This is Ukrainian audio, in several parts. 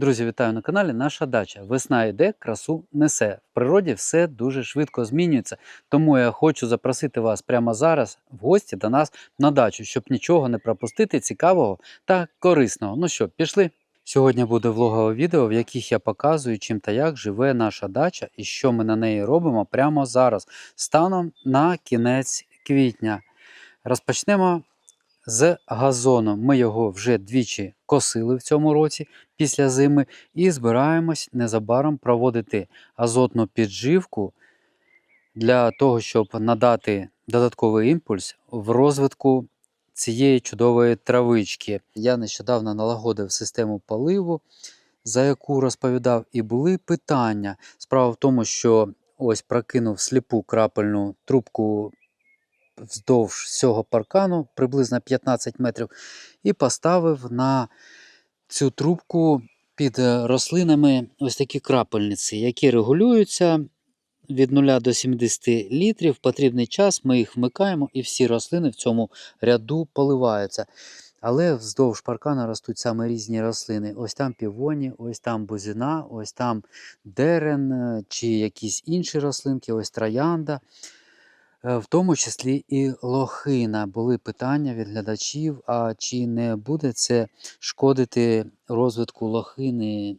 Друзі, вітаю на каналі Наша дача. Весна йде, красу несе. В природі все дуже швидко змінюється. Тому я хочу запросити вас прямо зараз в гості до нас на дачу, щоб нічого не пропустити цікавого та корисного. Ну що, пішли? Сьогодні буде влогове відео, в яких я показую, чим та як живе наша дача і що ми на неї робимо прямо зараз, станом на кінець квітня. Розпочнемо з газону. Ми його вже двічі косили в цьому році після зими і збираємось незабаром проводити азотну підживку для того, щоб надати додатковий імпульс в розвитку цієї чудової травички. Я нещодавно налагодив систему поливу, за яку розповідав, і були питання. Справа в тому, що ось прокинув сліпу крапельну трубку вздовж всього паркану, приблизно 15 метрів, і поставив на цю трубку під е, рослинами ось такі крапельниці, які регулюються від 0 до 70 літрів. В потрібний час ми їх вмикаємо, і всі рослини в цьому ряду поливаються. Але вздовж паркана ростуть саме різні рослини. Ось там півоні, ось там бузина, ось там дерен е, чи якісь інші рослинки, ось троянда. Е, В тому числі і лохина. Були питання від глядачів, а чи не буде це шкодити розвитку лохини,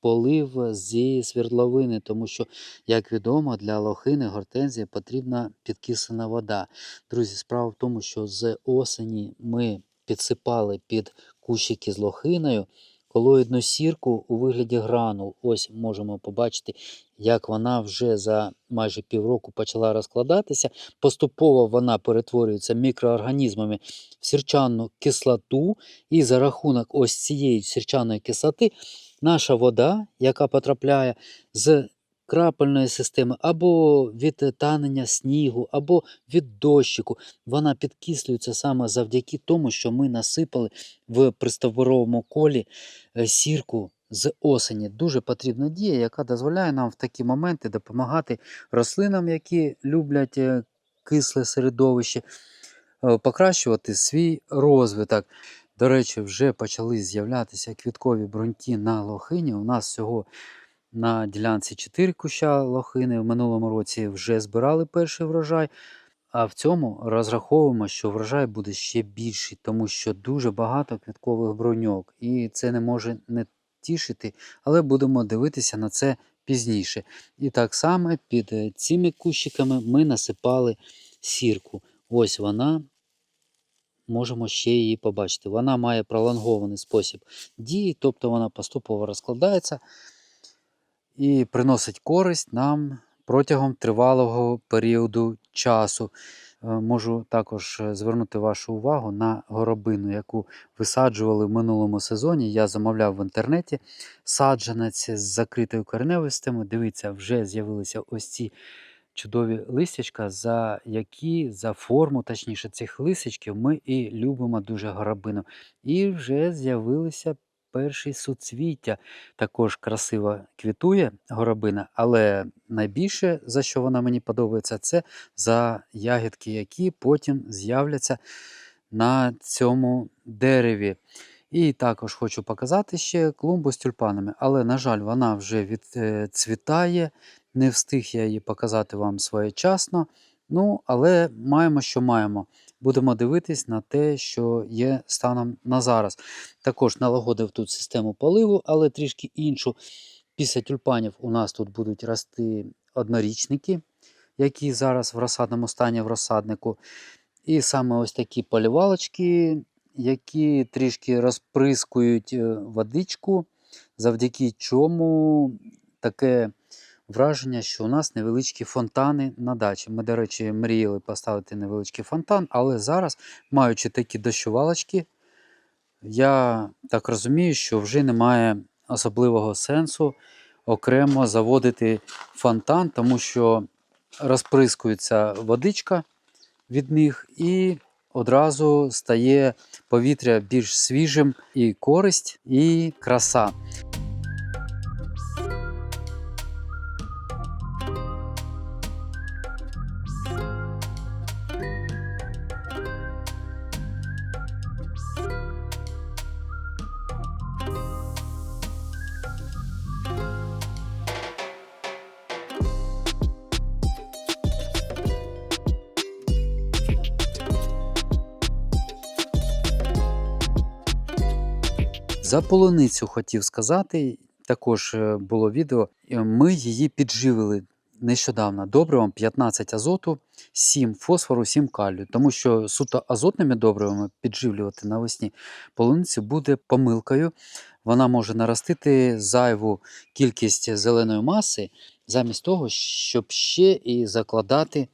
полив зі свердловини, тому що, як відомо, для лохини гортензії потрібна підкислена вода. Друзі, справа в тому, що з осені ми підсипали під кущики з лохиною колоїдну сірку у вигляді гранул. Ось можемо побачити, як вона вже за майже півроку почала розкладатися. Поступово вона перетворюється мікроорганізмами в сірчану кислоту, і за рахунок ось цієї сірчаної кислоти наша вода, яка потрапляє з крапельної системи, або від танення снігу, або від дощику, вона підкислюється саме завдяки тому, що ми насипали в пристовбуровому колі е, сірку з осені. Дуже потрібна дія, яка дозволяє нам в такі моменти допомагати рослинам, які люблять е, кисле середовище, е, покращувати свій розвиток. До речі, вже почали з'являтися квіткові бруньки на лохині. У нас всього на ділянці 4 куща лохини. В минулому році вже збирали перший врожай. А в цьому розраховуємо, що врожай буде ще більший, тому що дуже багато квіткових бруньок. І це не може не тішити, але будемо дивитися на це пізніше. І так само під е, цими кущиками ми насипали сірку. Ось вона. Можемо ще її побачити. Вона має пролонгований спосіб дії, тобто вона поступово розкладається і приносить користь нам протягом тривалого періоду часу. Е, Можу також е, звернути вашу увагу на горобину, яку висаджували в минулому сезоні. Я замовляв в інтернеті саджанець з закритою кореневою. Дивіться, вже з'явилися ось ці чудові листячка, за які за форму, точніше, цих листячків ми і любимо дуже горобину. І вже з'явилися перші суцвіття. Також красиво квітує горобина, але найбільше, за що вона мені подобається, це за ягідки, які потім з'являться на цьому дереві. І також хочу показати ще клумбу з тюльпанами, але, на жаль, вона вже відцвітає. Не встиг я її показати вам своєчасно. Ну, але маємо, що маємо. Будемо дивитись на те, що є станом на зараз. Також налагодив тут систему поливу, але трішки іншу. Після тюльпанів у нас тут будуть рости однорічники, які зараз в розсадному стані в розсаднику. І саме ось такі полівалочки, які трішки розприскують е, водичку, завдяки чому таке враження, що у нас невеличкі фонтани на дачі. Ми, до речі, мріяли поставити невеличкий фонтан, але зараз, маючи такі дощувалочки, я так розумію, що вже немає особливого сенсу окремо заводити фонтан, тому що розприскується водичка від них і одразу стає повітря більш свіжим і користь, і краса. За полуницю хотів сказати, також е, було відео. е, Ми її підживили нещодавно добривом 15 азоту, 7 фосфору, 7 калію. Тому що суто азотними добривами підживлювати навесні полуницю буде помилкою. Вона може наростити зайву кількість зеленої маси, замість того, щоб ще і закладати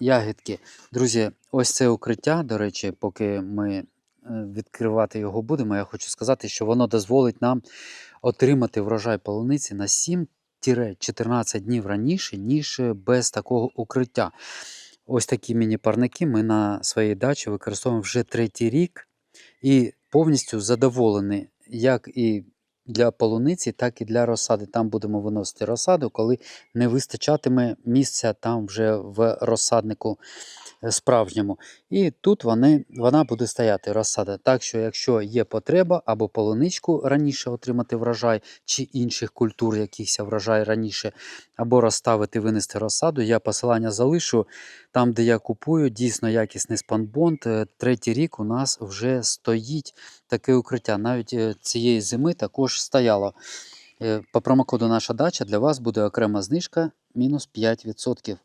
ягідки. Друзі, ось це укриття, до речі, поки ми відкривати його будемо, я хочу сказати, що воно дозволить нам отримати врожай полуниці на 7-14 днів раніше, ніж е, без такого укриття. Ось такі міні-парники ми на своїй дачі використовуємо вже третій рік і повністю задоволені як і для полуниці, так і для розсади. Там будемо виносити розсаду, коли не вистачатиме місця там вже в розсаднику справжньому. І тут вони, вона буде стояти розсада. Так що, якщо є потреба або полуничку раніше отримати врожай, чи інших культур, якихось врожай раніше, або розставити, винести розсаду, я посилання залишу. Там, де я купую, дійсно якісний спанбонд. Е, Третій рік у нас вже стоїть таке укриття. Навіть е, цієї зими також стояло. Е, По промокоду наша дача для вас буде окрема знижка мінус 5%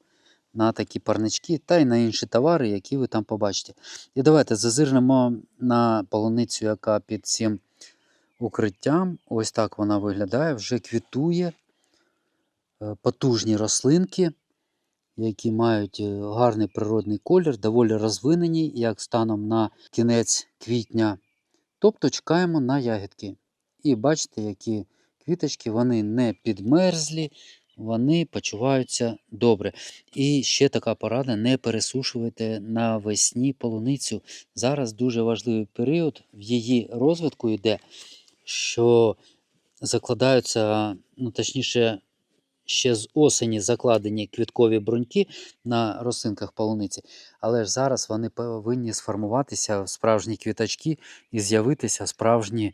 на такі парнички та й на інші товари, які ви там побачите. І давайте зазирнемо на полуницю, яка під цим укриттям. Ось так вона виглядає, вже квітує. Е, Потужні рослинки, які мають е, гарний природний колір, доволі розвинені, як станом на кінець квітня. Тобто чекаємо на ягідки. І бачите, які квіточки, вони не підмерзлі, вони почуваються добре. І ще така порада: не пересушуйте навесні полуницю. Зараз дуже важливий період в її розвитку йде, що закладаються, ну точніше, ще з осені закладені квіткові бруньки на рослинках полуниці, але ж зараз вони повинні сформуватися в справжні квіточки і з'явитися справжні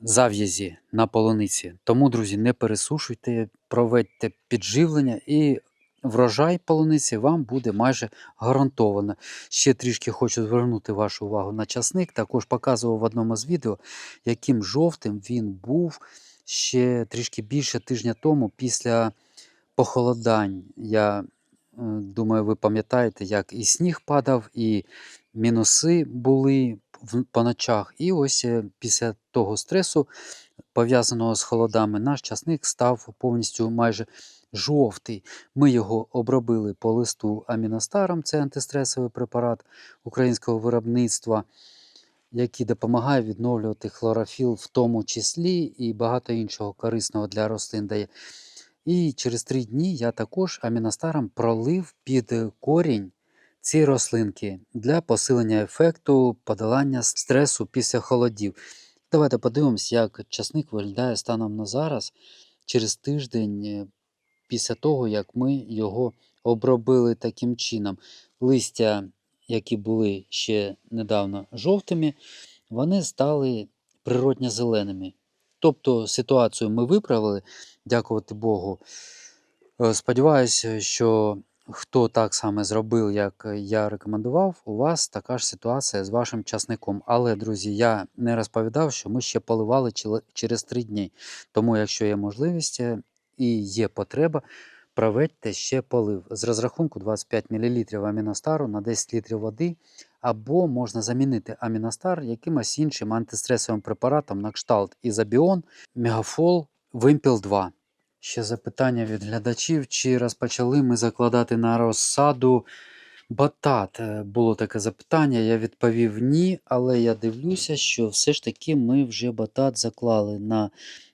зав'язі на полуниці. Тому, друзі, не пересушуйте, проведьте підживлення і врожай полуниці вам буде майже гарантовано. Ще трішки хочу звернути вашу увагу на часник. Також показував в одному з відео, яким жовтим він був ще трішки більше тижня тому після похолодань. Я е, думаю, ви пам'ятаєте, як і сніг падав, і мінуси були по ночах. І ось е, після того стресу, пов'язаного з холодами, наш часник став повністю майже жовтий. Ми його обробили по листу аміностаром, це антистресовий препарат українського виробництва, який допомагає відновлювати хлорофіл в тому числі і багато іншого корисного для рослин дає. І через три дні я також аміностаром пролив під корінь ці рослинки для посилення ефекту подолання стресу після холодів. Давайте подивимось, як часник виглядає станом на зараз через тиждень е, після того, як ми його обробили таким чином. Листя, які були ще недавно жовтими, вони стали природньо зеленими. Тобто ситуацію ми виправили, дякувати Богу. Е, Сподіваюся, що хто так саме зробив, як я рекомендував, у вас така ж ситуація з вашим часником. Але, друзі, я не розповідав, що ми ще поливали через 3 дні. Тому, якщо є можливість е, і є потреба, проведьте ще полив з розрахунку 25 мл аміностару на 10 літрів води. Або можна замінити аміностар якимось іншим антистресовим препаратом на кшталт Ізобіон, Мегафол, Вимпіл 2. Ще запитання від глядачів, чи розпочали ми закладати на розсаду батат. Е, Було таке запитання, я відповів ні, але я дивлюся, що все ж таки ми вже батат заклали на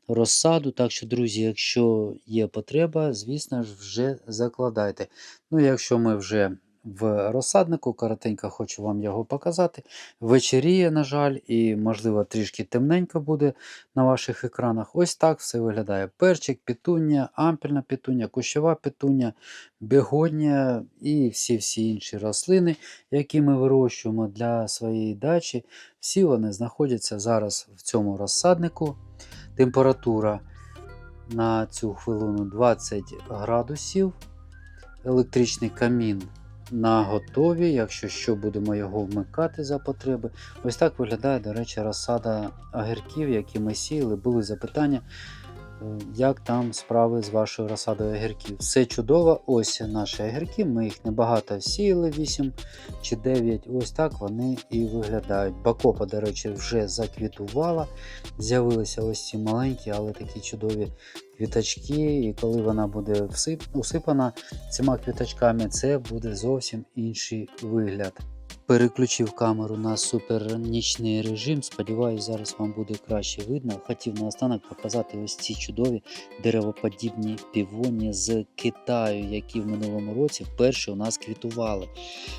розсаду. Так що, друзі, якщо є потреба, звісно ж, вже закладайте. Ну, якщо ми вже в розсаднику, коротенько хочу вам його показати. Вечеріє, на жаль, і, можливо, трішки темненько буде на ваших екранах. Ось так все виглядає. Перчик, петуння, ампельна петуння, кущова петуння, бегонія і всі-всі інші рослини, які ми вирощуємо для своєї дачі. Всі вони знаходяться зараз в цьому розсаднику. Температура на цю хвилину 20 градусів. Електричний камін на готові. Якщо що, будемо його вмикати за потреби. Ось так виглядає, до речі, розсада огірків, які ми сіяли. Були запитання, е, як там справи з вашою розсадою огірків. Все чудово. Ось наші огірки. Ми їх небагато сіяли, 8 чи 9. Ось так вони і виглядають. Бакопа, до речі, вже заквітувала. З'явилися ось ці маленькі, але такі чудові квіточки. І коли вона буде усипана цими квіточками, це буде зовсім інший вигляд. Переключив камеру на супернічний режим. Сподіваюсь, зараз вам буде краще видно. Хотів наостанок показати ось ці чудові деревоподібні півоні з Китаю, які в минулому році вперше у нас квітували.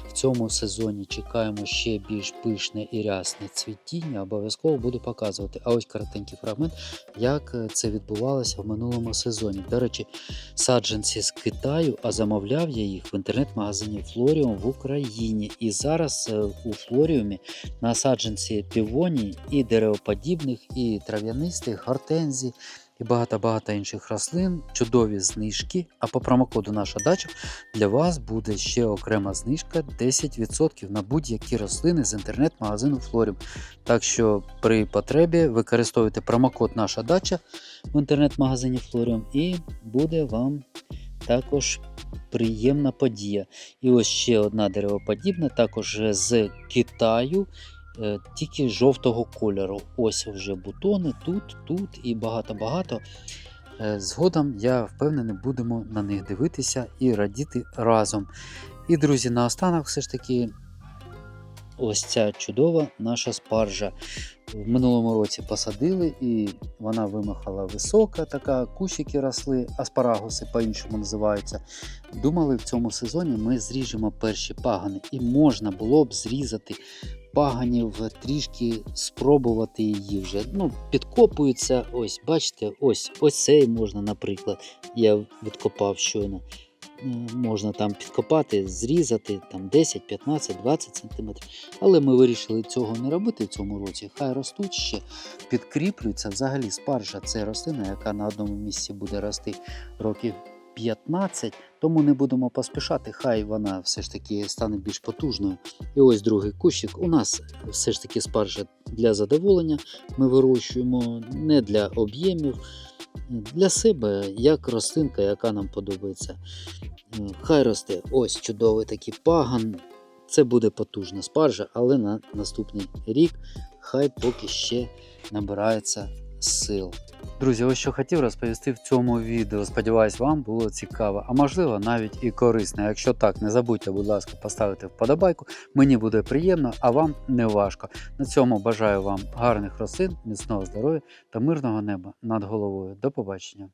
В цьому сезоні чекаємо ще більш пишне і рясне цвітіння. Обов'язково буду показувати. А ось коротенький фрагмент, як це відбувалося в минулому сезоні. До речі, саджанці з Китаю, а замовляв я їх в інтернет-магазині Флоріум в Україні. І зараз е, у Флоріумі на саджанці півоній і деревоподібних, і трав'янистих, гортензій. І багато-багато інших рослин, чудові знижки. А по промокоду наша дача для вас буде ще окрема знижка 10% на будь-які рослини з інтернет-магазину Флоріум. Так що при потребі використовуйте промокод Наша дача в інтернет-магазині Флоріум і буде вам також приємна подія. І ось ще одна деревоподібна, також з Китаю, е, тільки жовтого кольору. Ось вже бутони тут, тут і багато-багато. Е, Згодом я впевнений, будемо на них дивитися і радіти разом. І, друзі, наостанок все ж таки ось ця чудова наша спаржа. В минулому році посадили, і вона вимахала висока, така, кущики росли, аспарагуси по-іншому називаються. Думали, в цьому сезоні ми зріжемо перші пагани, і можна було б зрізати паганів, трішки спробувати її вже. Ну, підкопуються. Ось, бачите, ось ось цей можна, наприклад. Я відкопав щойно. Можна там підкопати, зрізати там 10, 15, 20 см. Але ми вирішили цього не робити в цьому році. Хай ростуть ще, підкріплюються. Взагалі спаржа це рослина, яка на одному місці буде рости років 15, тому не будемо поспішати, хай вона все ж таки стане більш потужною. І ось другий кущик. У нас все ж таки спаржа для задоволення. Ми вирощуємо не для об'ємів, для себе, як рослинка, яка нам подобається. Хай росте ось чудовий такий паган. Це буде потужна спаржа, але на наступний рік хай поки ще набирається сил. Друзі, ось що хотів розповісти в цьому відео. Сподіваюсь, вам було цікаво, а можливо навіть і корисно. Якщо так, не забудьте, будь ласка, поставити вподобайку. Мені буде приємно, а вам не важко. На цьому бажаю вам гарних рослин, міцного здоров'я та мирного неба над головою. До побачення.